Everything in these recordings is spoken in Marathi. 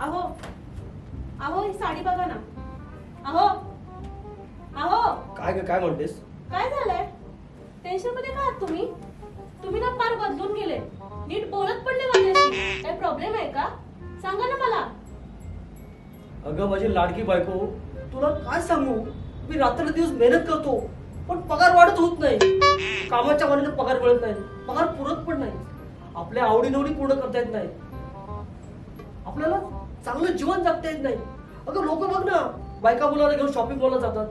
अहो. अहो ही साडी बघा ना. अहो. अहो. काय काय म्हणतेस? काय झालंय? टेन्शनमध्ये का तुम्ही? तुम्ही ना फार बदलून गेले. नीट बोलत पण नाही माझ्याशी. काही प्रॉब्लेम आहे का? सांगा ना मला. अगं माझी लाडकी बायको तुला काय सांगू? मी रात्र दिवस मेहनत करतो पण पगार वाढत होत नाही. कामाच्या वाढीने पगार मिळत नाही. पगार पुरत पण नाही. आपल्या आवडीनवडी पूर्ण करता येत नाही. आपल्याला चांगलं जीवन जगता येत नाही. अगं लोक बघ ना बायका मुलांना घेऊन शॉपिंग मॉलला जातात.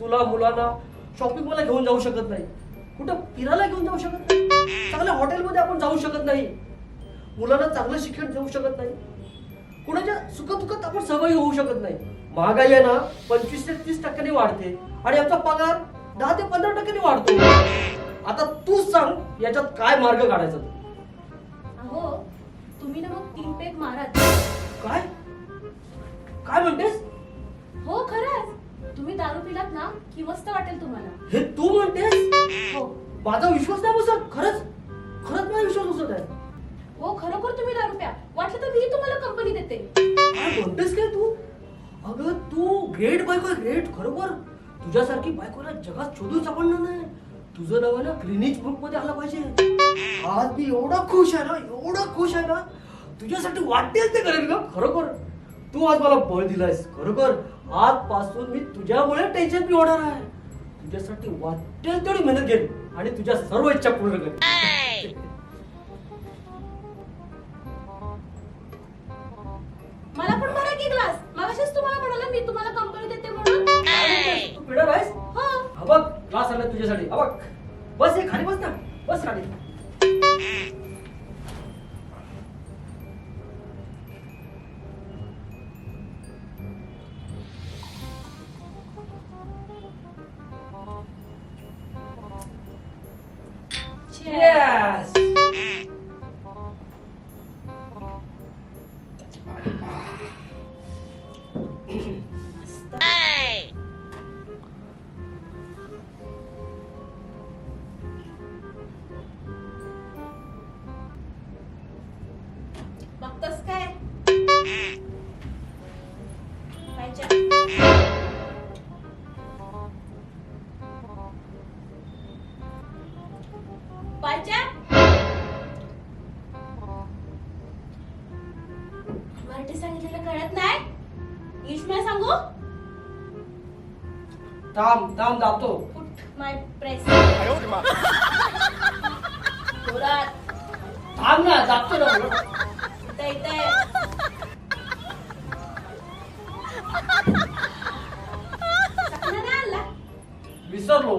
तुला मुलांना शॉपिंग मॉलला घेऊन जाऊ शकत नाही. कुठं? फिरायला घेऊन जाऊ शकत नाही. चांगल्या हॉटेलमध्ये आपण जाऊ शकत नाही. मुलांना चांगलं शिक्षण देऊ शकत नाही. कुणाच्या सुखदुःखात आपण सहभागी होऊ शकत नाही. महागाई आहे ना पंचवीस ते तीस टक्क्यांनी वाढते. आणि आमचा पगार दहा ते पंधरा टक्क्यांनी वाढतो. आता तूच सांग याच्यात काय मार्ग काढायचा? अहो तुम्ही ना मग तीन पेग मारा. काय? काय म्हणतेस? हो खरंच. तुम्ही दारू पिलात ना की मस्त वाटेल तुम्हाला. हे तू म्हणतेस? हो. माझा विश्वास नाही बसत. खरंच खरंच माझा विश्वास बसत आहे. हो खरोखर तुम्ही दारू प्या. वाटलं तर मी तुम्हाला कंपनी देते. काय म्हणतेस काय तू? अगं तू ग्रेट बायको ग्रेट खरोखर. तुझ्यासारखी बायकोला जगात शोधून सापडणार नाही. तुझं नाव आहे ना क्लिनिक बुकमध्ये आलं पाहिजे. आज मी एवढा खुश आहे ना एवढा खुश आहे ना तुझ्यासाठी वाटेल ते करेल का खरोखर. तू आज मला बळ दिलायस खरोखर. आजपासून मी तुझ्यामुळे टेन्शन फ्री होणार आहे. तुझ्यासाठी वाटेल तेवढी मेहनत घेईन आणि तुझ्या सर्व इच्छा पूर्ण करेन मला पण भरा की ग्लास मगाशीच तुम्हाला म्हणाला मी तुम्हाला कंपनी देते म्हणून? तू पिणार आहेस? हो. हा बघ क्लास आला तुझ्यासाठी. हा बघ. बस ये खाली बस ना. बस खाली. पाहिजे? मराठी सांगितलेलं कळत नाही? मध्ये सांगू? थांब थांब दाबतो पुट माय प्रेस जोरात. थांब ना दाबतो ना. इथे इथे. विसरलो.